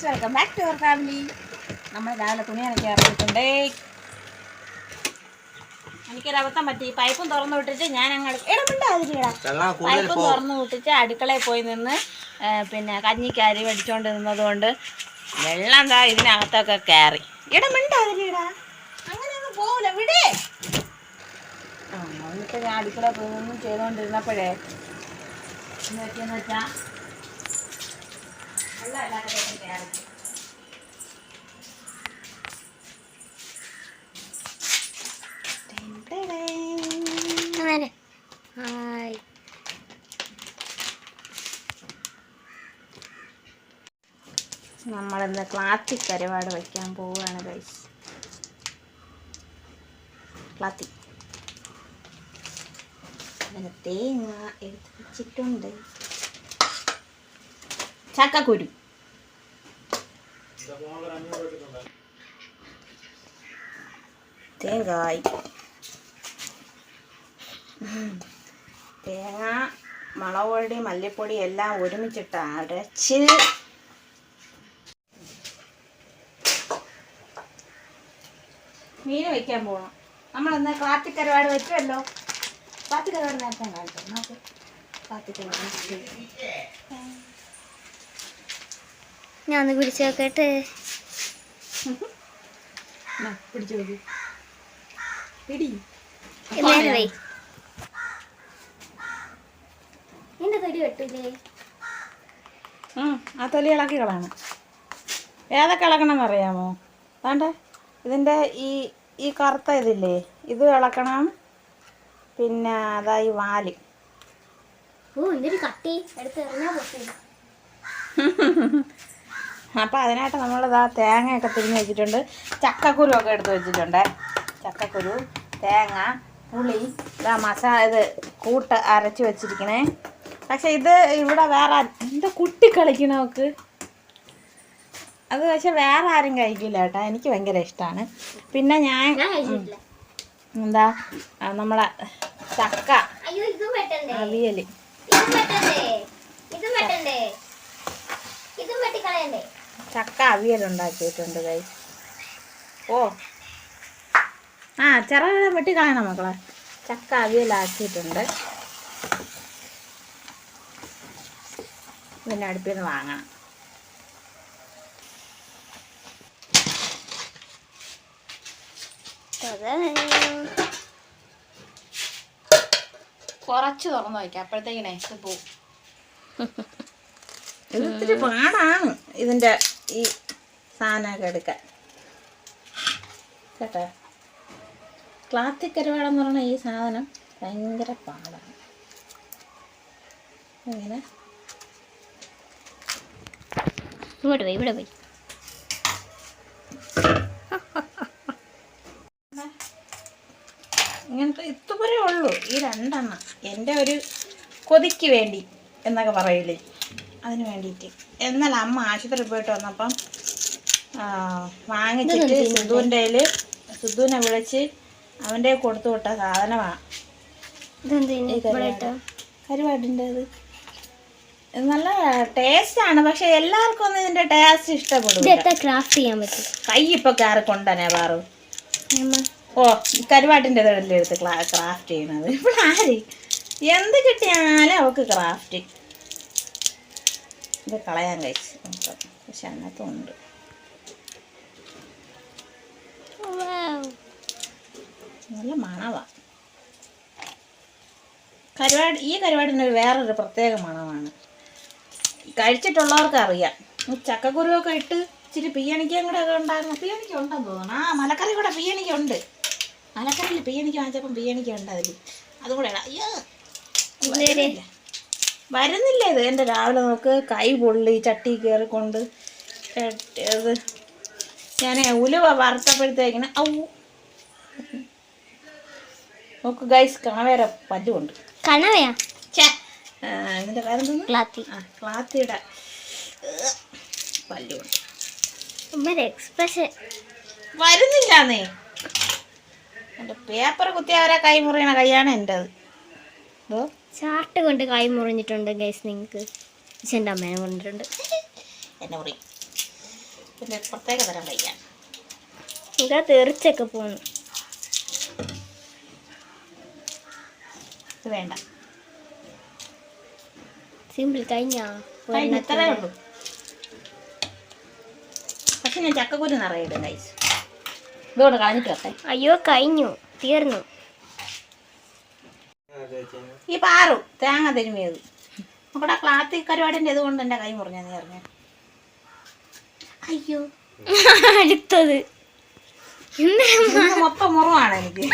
Guys welcome back to our family നമ്മൾ രാവിലെ തുണി അനക്കി ഇറങ്ങിയിട്ടുണ്ടേ എനിക്കൊരു അബദ്ധം പറ്റി പൈപ്പും തുറന്നു വിട്ടിട്ട് ഞാൻ അങ്ങ് ഇടമുണ്ടാതിരിക്കടാ പൈപ്പും തുറന്നു വിട്ടിട്ട് അടുക്കളയിൽ പോയി നിന്ന് പിന്നെ കഞ്ഞിക്ക് അരി നിന്നത് നിന്നതുകൊണ്ട് വെള്ളം എന്താ ഇതിനകത്തൊക്കെ കയറി. ഇടമുണ്ടാതിരിക്കടാ അങ്ങനെ ഒന്നും പോവില്ല വിടേ. എന്നിട്ട് ഞാൻ അടുക്കള പോയി ചെയ്തോണ്ടിരുന്നപ്പോഴേ ചെയ്തുകൊണ്ടിരുന്നപ്പോഴേ എന്ന് വെച്ചെന്ന് വെച്ചാൽ വെള്ളം അങ്ങനെ ഹായ് നമ്മളിന്ന് ക്ലാത്തിക് കരുവാട് വയ്ക്കാൻ പോവുകയാണ് ഗൈസ് ക്ലാത്തി തേങ്ങ എടുത്ത് വെച്ചിട്ടുണ്ട്. ചക്കക്കുരു. തേങ്ങായി. തേങ്ങ മുളക് പൊടി മല്ലിപ്പൊടി എല്ലാം ഒരുമിച്ചിട്ട് അരച്ച് മീൻ വയ്ക്കാൻ പോകണം നമ്മളന്ന് കാത്തിക്കരവാട് വെച്ചുവല്ലോ കാത്തിക്കരവാട് നേരത്തെ കാണിച്ചു നമുക്ക് കാത്തിക്കരവാട് ഞാൻ ഒന്ന് പിടിച്ചു നോക്കട്ടെ പിടിച്ചു നോക്കി. പിടി നേരെ വൈ. എന്റെ തടി വെട്ടില്ലേ ആ തൊലി ഇളക്കി കളയണം. ഏതൊക്കെ ഇളക്കണം അറിയാമോ? വേണ്ട. ഇതിന്റെ ഈ ഈ കറുത്ത ഇതില്ലേ ഇത് ഇളക്കണം. പിന്നെ അതായി വാൽ. ഓ എന്തൊരു കട്ടി. എടുത്ത് എറിഞ്ഞാ പൊട്ടി. അപ്പോൾ അതിനായിട്ട് നമ്മളിതാ തേങ്ങയൊക്കെ തിരിഞ്ഞ് വെച്ചിട്ടുണ്ട്. ചക്കക്കുരു ഒക്കെ എടുത്ത് വെച്ചിട്ടുണ്ട്. ചക്കക്കുരു തേങ്ങ പുളി ഇതാ മസാല ഇത് കൂട്ട് അരച്ച് വെച്ചിരിക്കണേ. പക്ഷേ ഇത് ഇവിടെ വേറെ എന്താ കുട്ടി കളിക്കണ നോക്ക് അത് പക്ഷെ വേറെ ആരും കഴിക്കില്ല കേട്ടോ. എനിക്ക് ഭയങ്കര ഇഷ്ടമാണ് പിന്നെ ഞാൻ എന്താ? നമ്മളെ ചക്ക. അവിയൽ ഇതും വെട്ടണ്ടേ? ഇതും ഇതും വെട്ടിക്കളയണ്ടേ? ചക്ക അവിയൽ ഉണ്ടാക്കിയിട്ടുണ്ട് കൈ ഓ. ആ ചെറുതെല്ലാം വെട്ടി കളയണം മക്കളെ. ചക്ക അവിയലാക്കിയിട്ടുണ്ട് പിന്നെ അടുപ്പിൽ നിന്ന് വാങ്ങണം. കുറച്ച് തുറന്നു വയ്ക്കാം അപ്പോഴത്തേക്കിനെ ഇത് പോവും. ഇത് ഇത്തിരി പാടാണ് ഇതിന്റെ ഈ സാധനമൊക്കെ എടുക്കാൻ. കേട്ടോ? ക്ലാത്തിക് കരുവാടെന്ന് പറയുന്ന ഈ സാധനം ഭയങ്കര പാടാണ്. ഇങ്ങനെ. ഇവിടെ പോയി ഇവിടെ പോയി. ഇങ്ങനത്തെ ഇതുവരെ ഉള്ളൂ. ഈ രണ്ടെണ്ണം. എന്റെ ഒരു കൊതിക്ക് വേണ്ടി എന്നൊക്കെ പറയില്ലേ അതിന് വേണ്ടിയിട്ട് എന്നാൽ അമ്മ ആശുപത്രി പോയിട്ട് വന്നപ്പം വാങ്ങിച്ചിട്ട് സിദ്ധുവിന്റെ സിദ്ധുവിനെ വിളിച്ച് അവന്റെ കൊടുത്തു വിട്ട സാധനമാണ് കരുവാട്ടിന്റെ. കരുവാടിന്റെ അത് നല്ല ആണ് പക്ഷെ എല്ലാവർക്കും ഒന്നും ഇതിന്റെ ടേസ്റ്റ് ഇഷ്ടപ്പെടും ക്രാഫ്റ്റ് ചെയ്യാൻ പറ്റും? കൈ ഇപ്പൊ കയറി കൊണ്ടനെ പാറു. ഓ കരുവാട്ടിന്റെ എടുത്ത് ക്രാഫ്റ്റ് ചെയ്യുന്നത്. ഇവിടെ ആര് എന്ത് കിട്ടിയാലും അവക്ക് ക്രാഫ്റ്റ് ഇത് കളയാൻ കഴിച്ചു. നമുക്ക് പക്ഷെ അതിനകത്തുണ്ട് നല്ല മണവാ. കരുവാട് ഈ കരുവാടിന് വേറൊരു പ്രത്യേക മണമാണ്. കഴിച്ചിട്ടുള്ളവർക്ക് അറിയാം. ചക്കക്കുരുവൊക്കെ ഇട്ട് ഇച്ചിരി പിയണിക്കയും കൂടെ ഒക്കെ ഉണ്ടായിരുന്നു. പിയണിക്ക ഉണ്ടെന്ന് തോന്നുന്നു. ആ മലക്കറി കൂടെ പിയണിക്ക ഉണ്ട്. മലക്കറിയിൽ പിയണിക്ക വാങ്ങിച്ചപ്പം പിയണിക്ക ഉണ്ട് അതിൽ അതും കൂടെ ഇടാം. അയ്യോ. വരുന്നില്ല. ഇത്. എന്റെ രാവിലെ നോക്ക് കൈ പൊള്ളി ചട്ടി കയറിക്കൊണ്ട് ഇത് ഞാൻ ഉലുവ വറുത്തപ്പോഴത്തേക്കിന് ഔ. നോക്ക് ഗൈസ് കണവേര പല്ലുണ്ട് കണവയാ ഇതിന്റെ പേരെന്തോന്ന്? ക്ലാത്തി. ആ ക്ലാത്തിയുടെ പല്ലുണ്ട് എക്സ്പ്രഷൻ വരുന്നില്ലാന്നേ. എന്റെ പേപ്പർ കുത്തി അവരെ കൈ മുറിയണ കൈയാണ് എന്റെത് ഇതോ ചാട്ട് കൊണ്ട് കൈ മുറിഞ്ഞിട്ടുണ്ട് ഗൈസ് നിങ്ങൾക്ക്. പക്ഷെ എന്റെ അമ്മേനെ മുറിഞ്ഞിട്ടുണ്ട്. എന്നെ മുറി. പിന്നെ പ്രത്യേക തരം വയ്യ. ഇവിടെ തീർച്ചയൊക്കെ പോണു. വേണ്ട. സിമ്പിൾ കഴിഞ്ഞാ? ഇത്രേ ഉള്ളൂ. പക്ഷെ ഞാൻ ചക്കക്കുരു നിറയിടും ഗൈസ് ഇതുകൊണ്ട് കളഞ്ഞിട്ട് അയ്യോ കഴിഞ്ഞു. തീർന്നു. ഈ പാറു തേങ്ങ തിരുമിയത്. നമ്മുടെ ക്ലാത്തി കരുവാടിന്റെ ഇതുകൊണ്ട് എന്റെ കൈ മുറിഞ്ഞ നീ അറിഞ്ഞു? അയ്യോ. അടുത്തത്. ഇന്ന് മൊത്തം മുറിവാണ് എനിക്ക്.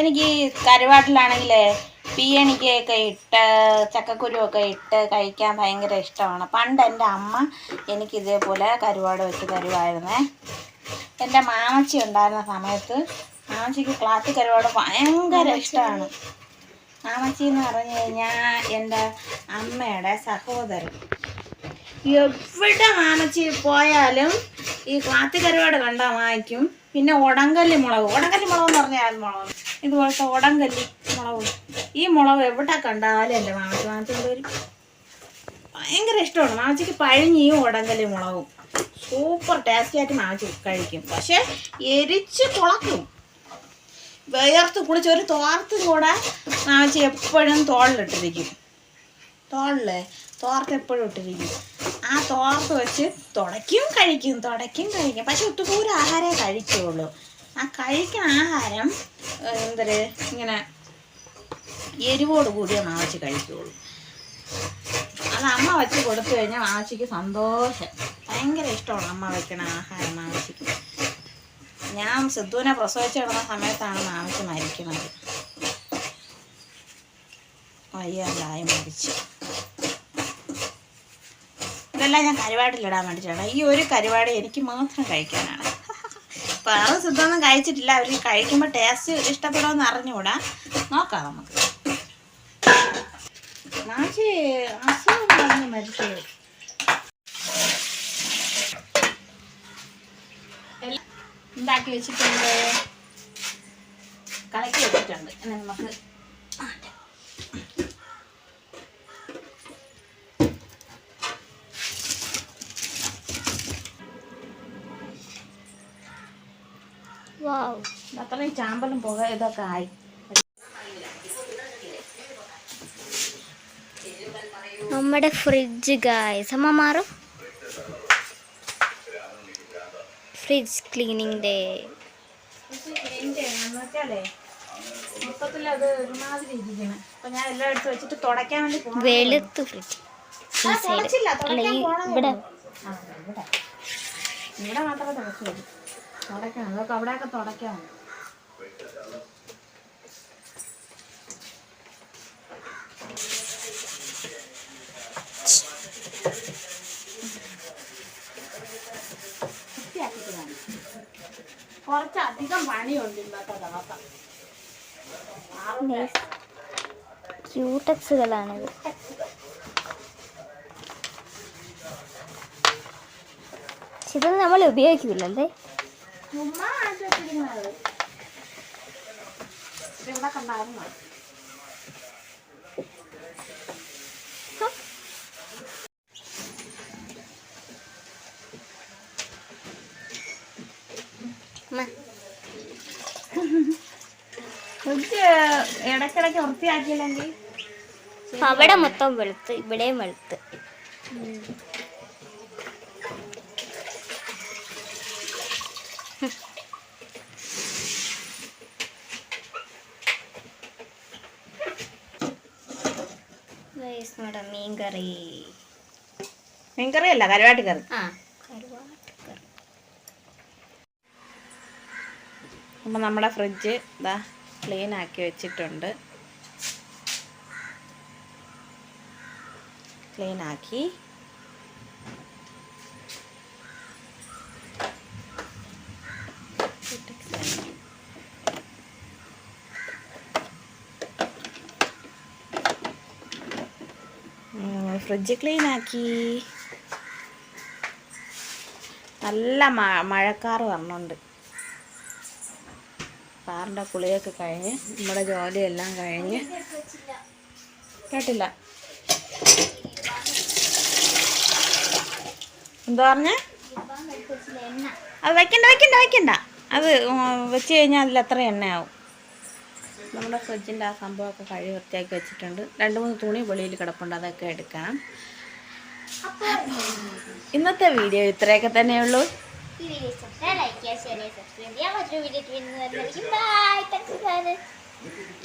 എനിക്ക് കരുവാട്ടിലാണെങ്കിലേ പിയണിക്കൊക്കെ ഇട്ട് ചക്കക്കുരുവൊക്കെ ഇട്ട് കഴിക്കാൻ ഭയങ്കര ഇഷ്ടമാണ്. പണ്ട് എന്റെ അമ്മ എനിക്ക് ഇതേപോലെ കരുവാട് വെച്ച് തരുമായിരുന്നേ. എന്റെ മാമച്ചി ഉണ്ടായിരുന്ന സമയത്ത് മാമച്ചിക്ക് ക്ലാത്തി കരുവാട് ഭയങ്കര ഇഷ്ടമാണ്. മാമച്ചി എന്ന് പറഞ്ഞു കഴിഞ്ഞാൽ എന്റെ അമ്മയുടെ സഹോദരൻ. എവിടെ മാമച്ചി പോയാലും ഈ ക്ലാത്തി കരുവാട് കണ്ടാൽ വാങ്ങിക്കും പിന്നെ ഉടങ്കല്ലി മുളക്. ഉടങ്കല്ലി മുളക് എന്ന് പറഞ്ഞാൽ മുളക്? ഇതുപോലത്തെ ഉടങ്കല്ലി മുളക് ഈ മുളക് എവിടെ കണ്ടാലും എന്റെ മാമച്ചി വാങ്ങിച്ചുകൊണ്ട് വരും. ഭയങ്കര ഇഷ്ടമാണ്. മാമച്ചിക്ക് പഴഞ്ഞിയും ഉടങ്കലും മുളകും. സൂപ്പർ ടേസ്റ്റി ആയിട്ട് മാമച്ചി കഴിക്കും. പക്ഷെ എരിച്ച് കുളക്കും വേർത്ത് കുളിച്ച് ഒരു തോർത്തും കൂടെ മാമച്ചി എപ്പോഴും തോളിലിട്ടിരിക്കും. തോളിൽ തോർത്ത് എപ്പോഴും ഇട്ടിരിക്കും. ആ തോർത്ത് വെച്ച് തുടയ്ക്കും കഴിക്കും തുടയ്ക്കും കഴിക്കും. പക്ഷെ ഒത്തുകൂര ആഹാരമേ കഴിക്കുള്ളൂ ആ കഴിക്കുന്ന ആഹാരം എന്താ എന്തര് ഇങ്ങനെ എരിവോട് കൂടിയേ മാവച്ചി കഴിക്കുള്ളൂ. അത് അമ്മ വെച്ച് കൊടുത്തു കഴിഞ്ഞാൽ മാവച്ചിക്ക് സന്തോഷം. ഭയങ്കര ഇഷ്ടമാണ് അമ്മ വെക്കണ ആഹാരം മാവച്ചിക്ക്. ഞാൻ സിദ്ധുവിനെ പ്രസവിച്ച് കിടന്ന സമയത്താണ് മാവശി മരിക്കുന്നത്. വയ്യാണ്ടായി മരിച്ചു. ഇതെല്ലാം ഞാൻ കരുവാടിലിടാൻ വേണ്ടിയിട്ടാണ് ഈ ഒരു കരുവാട് എനിക്ക് മാത്രം കഴിക്കാനാണ്. വേറെ സിദ്ധമൊന്നും കഴിച്ചിട്ടില്ല. അവർ കഴിക്കുമ്പോൾ ടേസ്റ്റ് ഇഷ്ടപ്പെടുമെന്ന് അറിഞ്ഞുകൂടാ. നോക്കാം നമുക്ക്. ഉണ്ടാക്കി വെച്ചിട്ടുണ്ട്. വെച്ചിട്ടുണ്ട്. ഇനി നമുക്ക് അത്രയും ചാമ്പലും പുക ഇതൊക്കെ ആയി. നമ്മുടെ ഫ്രിഡ്ജ് ഗായ്സ് അമ്മ മാറും. ഫ്രിഡ്ജ് ക്ലീനിങ് ഡേ വെളുത്ത് ഫ്രിഡ്ജ് ഇവിടെ മാത്രമേ തുടക്കുള്ളൂ. തുടക്കാം അതൊക്കെ അവിടെയൊക്കെ തുടയ്ക്കാം കുറച്ചധികം പണിയുണ്ട് ഇന്നത്തെ ദിവസം. ക്യൂട്ടക്സുകളാണിത് ഇതൊന്നും നമ്മൾ ഉപയോഗിക്കില്ലല്ലേ? ചുമ്മാ ഇവിടെ കണ്ടായിരുന്നു ഫ്രിഡ്ജ് ഇടയ്ക്കിടയ്ക്ക് വൃത്തിയാക്കിയില്ലെങ്കിൽ അവിടെ മൊത്തം വെളുത്ത് ഇവിടെയും വെളുത്ത്. മീൻകറി മീൻകറി. അല്ല കരുവാട്ടി കറി ആ കരുവാട്ട് കറി അപ്പം നമ്മുടെ ഫ്രിഡ്ജ് ഇതാ ക്ലീൻ ആക്കി വെച്ചിട്ടുണ്ട്. ക്ലീൻ ആക്കി. ഫ്രിഡ്ജ് ക്ലീൻ ആക്കി. നല്ല മഴക്കാർ വരണുണ്ട് സാറിന്റെ കുളിയൊക്കെ കഴിഞ്ഞ് നമ്മുടെ ജോലിയെല്ലാം കഴിഞ്ഞ് കേട്ടില്ല. എന്താ പറഞ്ഞേ? അത് വയ്ക്കണ്ട വയ്ക്കണ്ട വയ്ക്കണ്ട അത് വെച്ച് കഴിഞ്ഞാൽ അതിൽ എത്ര എണ്ണയാവും. നമ്മുടെ ഫ്രിഡ്ജിന്റെ ആ സംഭവമൊക്കെ കഴുകി വൃത്തിയാക്കി വെച്ചിട്ടുണ്ട്. രണ്ട് മൂന്ന് തുണി വെളിയിൽ കിടപ്പുണ്ട് അതൊക്കെ എടുക്കണം. ഇന്നത്തെ വീഡിയോ ഇത്രയൊക്കെ തന്നെയുള്ളൂ. ഈ വീഡിയോ ഇഷ്ടപ്പെട്ടാൽ ലൈക്ക് ചെയ്യുക ഷെയർ ചെയ്യുക സബ്സ്ക്രൈബ് ചെയ്യുക മറ്റൊരു വീഡിയോ വീണ്ടും വരുന്നതായിരിക്കും ബൈ താങ്ക്സ്